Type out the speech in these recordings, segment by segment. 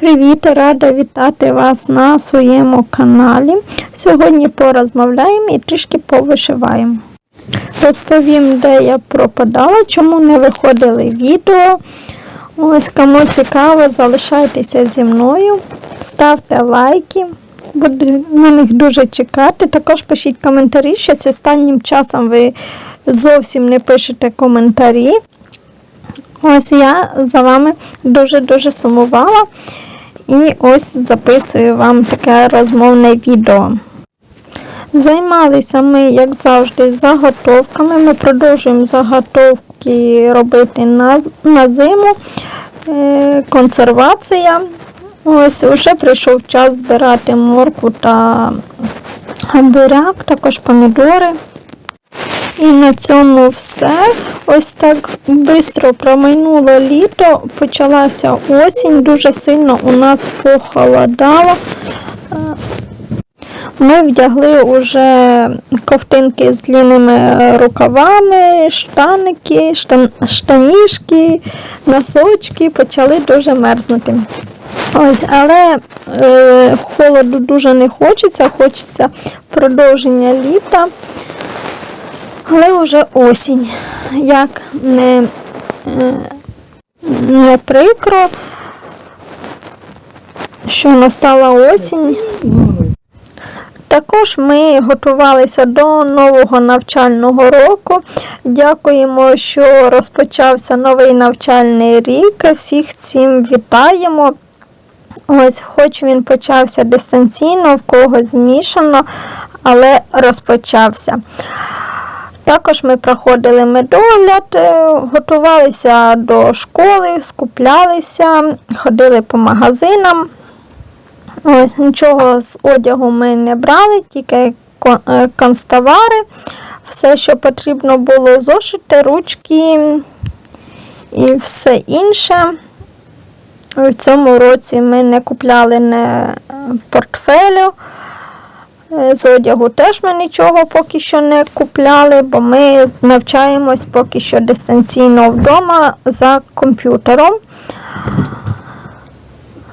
Привіт! Рада вітати вас на своєму каналі. Сьогодні порозмовляємо і трішки повишиваємо. Розповім, де я пропадала, чому не виходили відео. Ось кому цікаво, залишайтеся зі мною, ставте лайки. Буду на них дуже чекати. Також пишіть коментарі, щось останнім часом ви зовсім не пишете коментарі. Ось я за вами дуже-дуже сумувала. І ось записую вам таке розмовне відео. Займалися ми, як завжди, заготовками. Ми продовжуємо заготовки робити на, на зиму. Е, консервація. Ось вже прийшов час збирати моркву та буряк, також помідори. І на цьому все. Ось так швидко промайнуло літо, почалася осінь, дуже сильно у нас похолодало. Ми вдягли вже ковтинки з длинними рукавами, штаники, штан, штанішки, носочки почали дуже мерзнути. Ось, але е, холоду дуже не хочеться, хочеться продовження літа. Але вже осінь. Як не, е, не прикро, що настала осінь. Також ми готувалися до нового навчального року. Дякуємо, що розпочався новий навчальний рік. Всіх цим вітаємо. Ось, хоч він почався дистанційно, в когось змішано, але розпочався. Також ми проходили медогляд, е, готувалися до школи, скуплялися, ходили по магазинам. Ось Нічого з одягу ми не брали, тільки е, канцтовари. Все, що потрібно було, зошити, ручки і все інше. В цьому році ми не купляли не портфелю. Е, З одягу теж ми нічого поки що не купляли, бо ми навчаємось поки що дистанційно вдома за комп'ютером.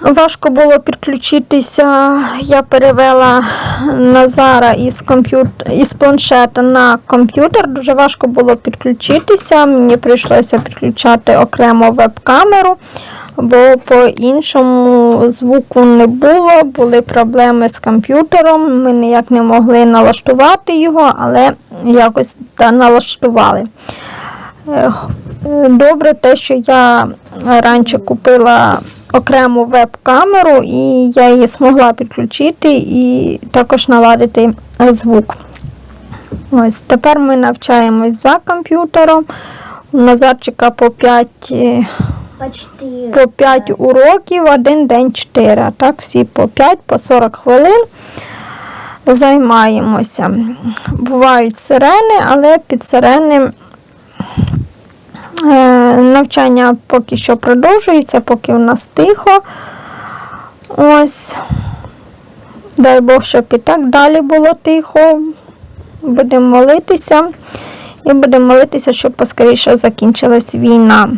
Важко було підключитися. Я перевела Назара із комп'ют... із планшета на комп'ютер. Дуже важко було підключитися. Мені прийшлося підключати окремо веб-камеру, бо по-іншому звуку не було, були проблеми з комп'ютером. Ми ніяк не могли налаштувати його, але якось та налаштували. Добре, те, що я раніше купила окрему веб-камеру, і я її змогла підключити і також наладити звук. Ось, Тепер ми навчаємось за комп'ютером. У Назарчика по 5 По 4. по 5 уроків, один день 4. А так, всі по 5, по 40 хвилин займаємося. Бувають сирени, але під сирени Е, Навчання поки що продовжується, поки у нас тихо. Ось. Дай Бог, щоб і так далі було тихо. Будемо молитися. І будемо молитися, щоб поскоріше закінчилась війна.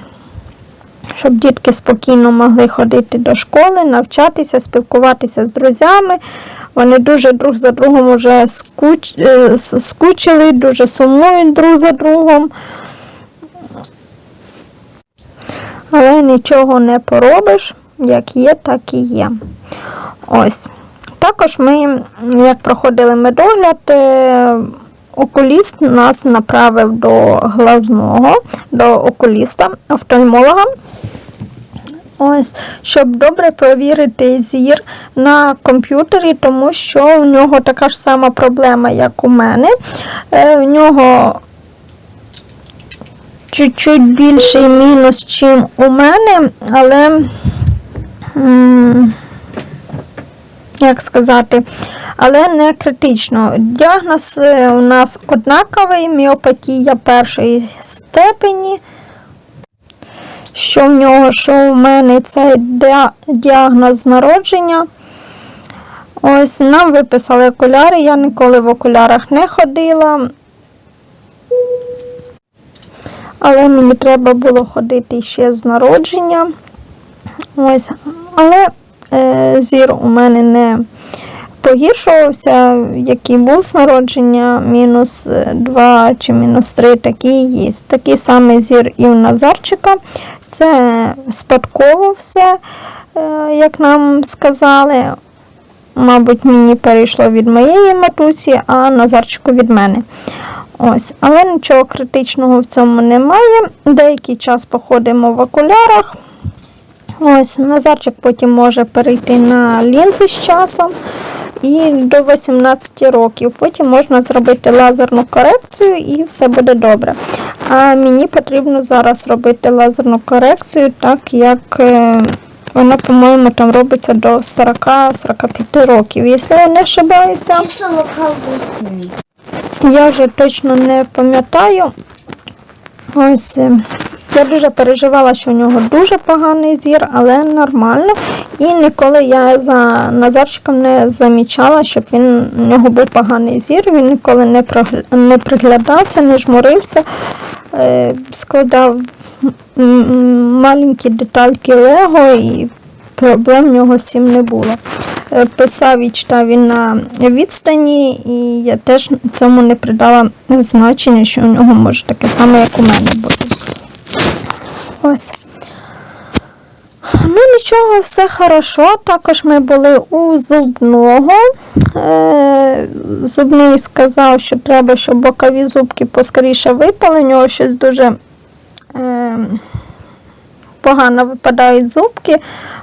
Щоб дітки спокійно могли ходити до школи, навчатися, спілкуватися з друзями. Вони дуже друг за другом вже е, скучили, дуже сумують друг за другом. Але нічого не поробиш, як є, так і є. Ось. Також ми, як проходили медогляд, е, окуліст нас направив до глазного, до окуліста, офтальмолога. Ось, щоб добре провірити зір на комп'ютері, тому що в нього така ж сама проблема, як у мене. Е, В нього чуть-чуть більший мінус, чим у мене, але, як сказати, але не критично. Діагноз е, у нас однаковий, міопатія першої степені. Що в нього, що в мене це діагноз народження. Ось нам виписали окуляри, я ніколи в окулярах не ходила. Але мені треба було ходити ще з народження. Ось, але е, зір у мене не погіршувався, який був з народження, мінус 2 чи мінус 3, такий є. Такий самий зір і в Назарчика. Це спадково все, е, як нам сказали. Мабуть, мені перейшло від моєї матусі, а Назарчику від мене. Ось, але нічого критичного в цьому немає. Деякий час походимо в окулярах. Ось, Назарчик потім може перейти на лінзи з часом і до 18 років. Потім можна зробити лазерну корекцію і все буде добре. А мені потрібно зараз робити лазерну корекцію, так як е, вона, по-моєму, там робиться до 40-45 років. Якщо я не ошибаюся. Я вже точно не пам'ятаю. Ось е, я дуже переживала, що у нього дуже поганий зір, але нормально. І ніколи я за Назарчиком не замічала, щоб він у нього був поганий зір. Він ніколи не, прогля... не приглядався, не жмурився, е, складав маленькі детальки Лего і проблем в нього з цим не було. Е, Писав і читав він на відстані, і я теж цьому не придала значення, що у нього може таке саме, як у мене бути. Ось. Ну, нічого, все хорошо. Також ми були у зубного. Е, зубний сказав, що треба, щоб бокові зубки поскоріше випали. У нього щось дуже е, погано випадають зубки,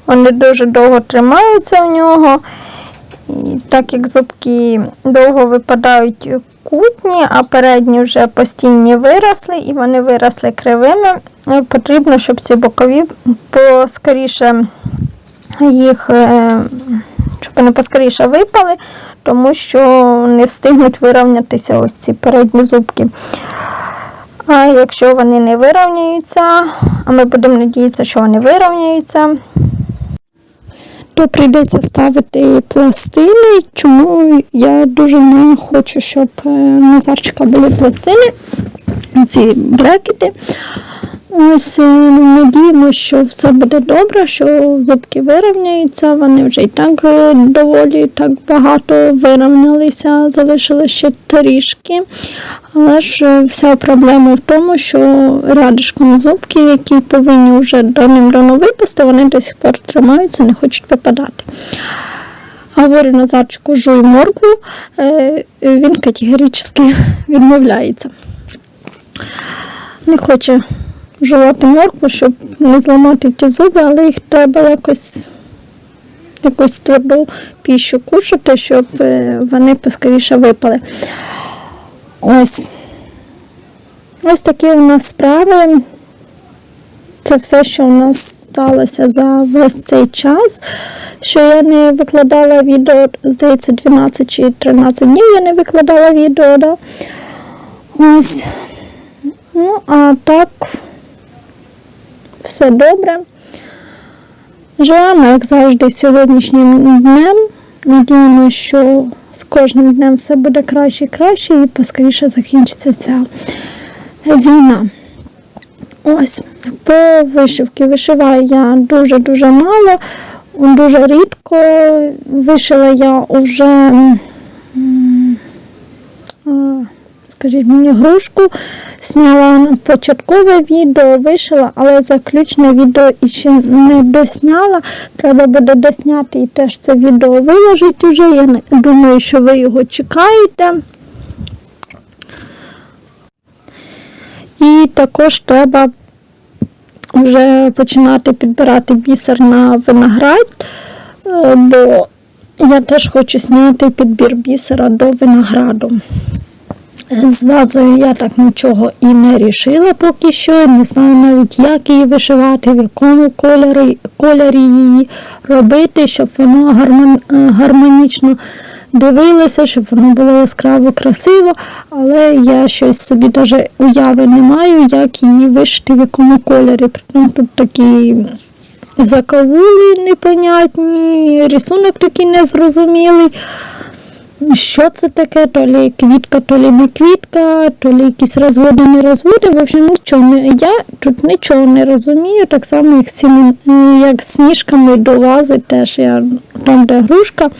вони дуже довго тримаються у нього. Так як зубки довго випадають кутні, а передні вже постійні виросли, і вони виросли кривими, е, потрібно, щоб ці бокові поскоріше їх, е, щоб вони поскоріше випали, тому що не встигнуть вирівнятися ось ці передні зубки. А якщо вони не вирівняються, а ми будемо надіятися, що вони вирівняються, то прийдеться ставити пластини. Чому я дуже не хочу, щоб е, Назарчика були пластини, ці брекети. Ось е, надіємо, що все буде добре, що зубки вирівняються. Вони вже і так е, доволі так багато вирівнялися, залишили ще трішки. Але ж е, вся проблема в тому, що рядишком зубки, які повинні вже давним-давно випасти, вони до сих пор тримаються, не хочуть випадати. Говорю Назарчику, жуй моркву, е, він категорично відмовляється. Не хоче жувати моркву, щоб не зламати ті зуби, але їх треба якось якусь тверду піщу кушати, щоб е, вони поскоріше випали. Ось. Ось такі у нас справи. Це все, що у нас сталося за весь цей час. Що я не викладала відео, здається, 12 чи 13 днів я не викладала відео. Да? Ось. Ну, а так, все добре. Живемо, як завжди, сьогоднішнім днем. Надіємося, що з кожним днем все буде краще і краще, і поскоріше закінчиться ця війна. Ось, по вишивки вишиваю я дуже-дуже мало, дуже рідко. Вишила я вже, скажіть мені, грушку, зняла початкове відео, вишила, але заключне відео ще не досняла. Треба буде досняти і теж це відео виложити вже. Я думаю, що ви його чекаєте. І також треба вже починати підбирати бісер на виноград, е, бо я теж хочу зняти підбір бісера до винограду. З вазою я так нічого і не рішила поки що. Не знаю навіть, як її вишивати, в якому кольорі, кольорі її робити, щоб воно е, гармонічно дивилося, щоб воно було яскраво красиво. Але я щось собі навіть уяви не маю, як її вишити, в якому кольорі. Притом тут такі закавули непонятні, рисунок такий незрозумілий. Що це таке, то лі квітка, то лі не квітка, то лі якісь розводи, не розводи. В общем, нічого не я тут нічого не розумію, так само, як з, е, як сніжками до вази, теж я там, де грушка,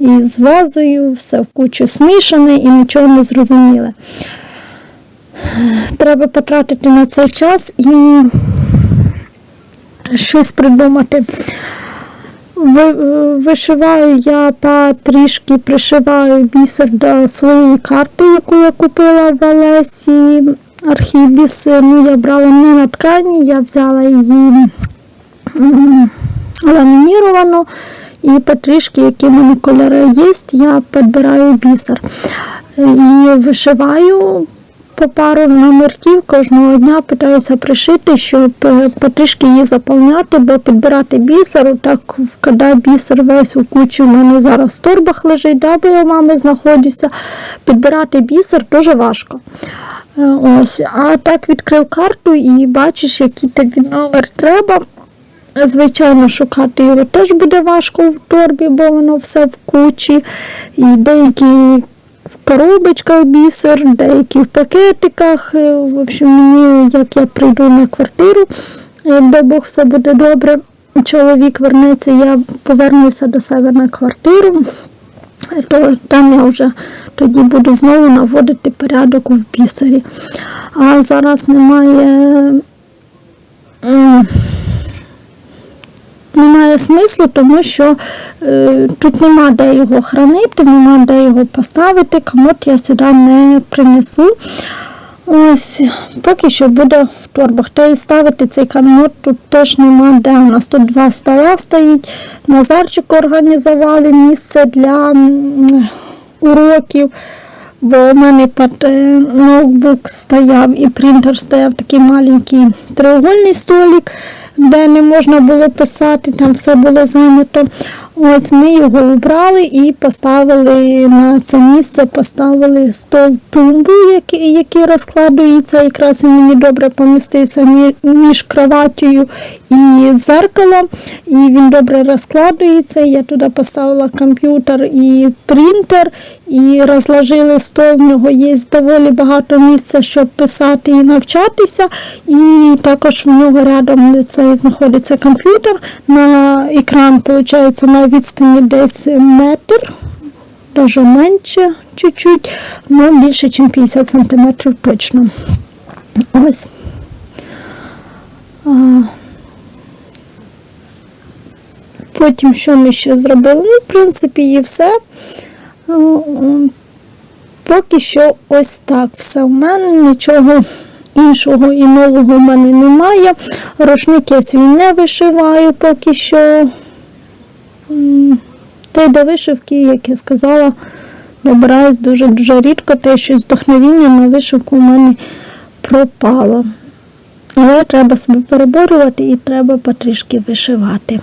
і з вазою все в кучу смішане і нічого не зрозуміле. Треба потратити на цей час і щось придумати. Е, Вишиваю я потрішки пришиваю бісер до своєї карти, яку я купила в Олесі. Архібіс. Ну, я брала не на ткані, я взяла її ламініровану. І потрішки, які в мене кольори є, я підбираю бісер. І вишиваю по пару номерків кожного дня питаюся пришити, щоб е, потрішки її заповняти, бо підбирати бісер, так коли бісер весь у кучі в мене зараз в торбах лежить, да, бо я у мами знаходжуся. Підбирати бісер дуже важко. Е, Ось, а так відкрив карту і бачиш, який тобі номер треба. Звичайно, шукати його теж буде важко в торбі, бо воно все в кучі. І деякі в коробочках бісер, деякі в пакетиках. Е, В общем, мені, як я прийду на квартиру, як дай Бог все буде добре, чоловік вернеться, я повернуся до себе на квартиру, то там я вже тоді буду знову наводити порядок в бісері. А зараз немає. Немає смислу, тому що е, тут нема де його хранити, нема де його поставити, комод я сюди не принесу. Ось, поки що буде в торбах. Та і ставити цей комод тут теж нема де. У нас тут два стола стоїть. Назарчик організували місце для уроків. Бо у мене під е, ноутбук стояв і принтер стояв такий маленький треугольний столик, де не можна було писати, там все було зайнято. Ось ми його убрали і поставили на це місце, поставили стол тумбу, який, який розкладується. Якраз він мені добре помістився між кроватю і зеркалом, і він добре розкладується. Я туди поставила комп'ютер і принтер, і розложили стол. В нього є доволі багато місця, щоб писати і навчатися. І також в нього рядом це знаходиться комп'ютер. На екран, виходить, на відстані десь метр. Даже менше чуть-чуть, але більше, ніж 50 см точно. Ось. Потім що ми ще зробили? Ну, в принципі, і все. Поки що ось так все в мене, нічого іншого і нового в мене немає. Рушник я свій не вишиваю поки що. Й до вишивки, як я сказала, добираюсь дуже-дуже рідко, те щось вдохновіння на вишивку в мене пропало. Але треба себе переборювати і треба потрішки вишивати.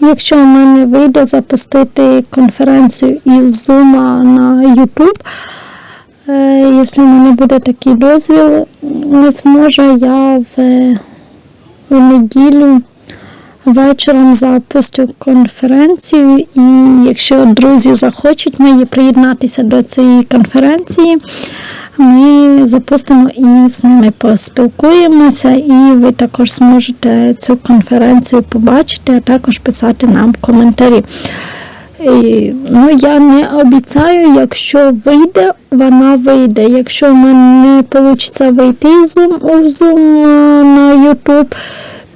Якщо в мене вийде запустити конференцію із Zoom на YouTube, е, якщо в мене буде такий дозвіл, ось може я в, в неділю вечором запустю конференцію, і якщо друзі захочуть мої приєднатися до цієї конференції, ми запустимо і з ними поспілкуємося, і ви також зможете цю конференцію побачити, а також писати нам коментарі. Ну, я не обіцяю, якщо вийде, вона вийде. Якщо в мене не вийде вийти у Zoom е, на YouTube,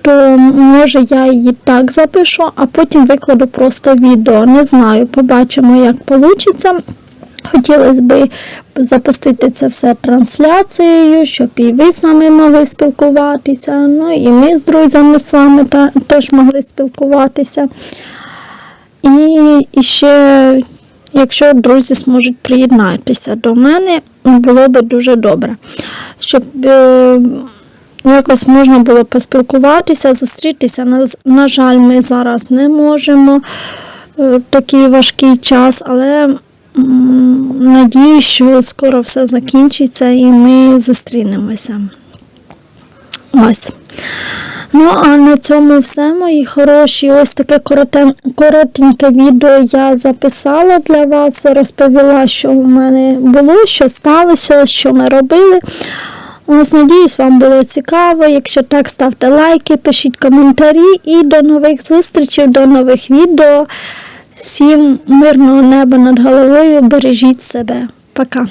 то може я її так запишу, а потім викладу просто відео. Не знаю, побачимо, як вийде. Хотілося б запустити це все трансляцією, щоб і ви з нами могли спілкуватися. Ну і ми з друзями з вами та, теж могли спілкуватися. І, і ще, якщо друзі зможуть приєднатися до мене, було би дуже добре. Щоб е, якось можна було поспілкуватися, зустрітися. На, жаль, ми зараз не можемо е, в такий важкий час, але надію, що скоро все закінчиться і ми зустрінемося. Ось. Ну а на цьому все, мої хороші. Ось таке коротеньке відео я записала для вас, розповіла, що в мене було, що сталося, що ми робили. Ось, надіюсь, вам було цікаво. Якщо так, ставте лайки, пишіть коментарі і до нових зустрічей, до нових відео. Всім мирного неба над головою. Бережіть себе. Пока.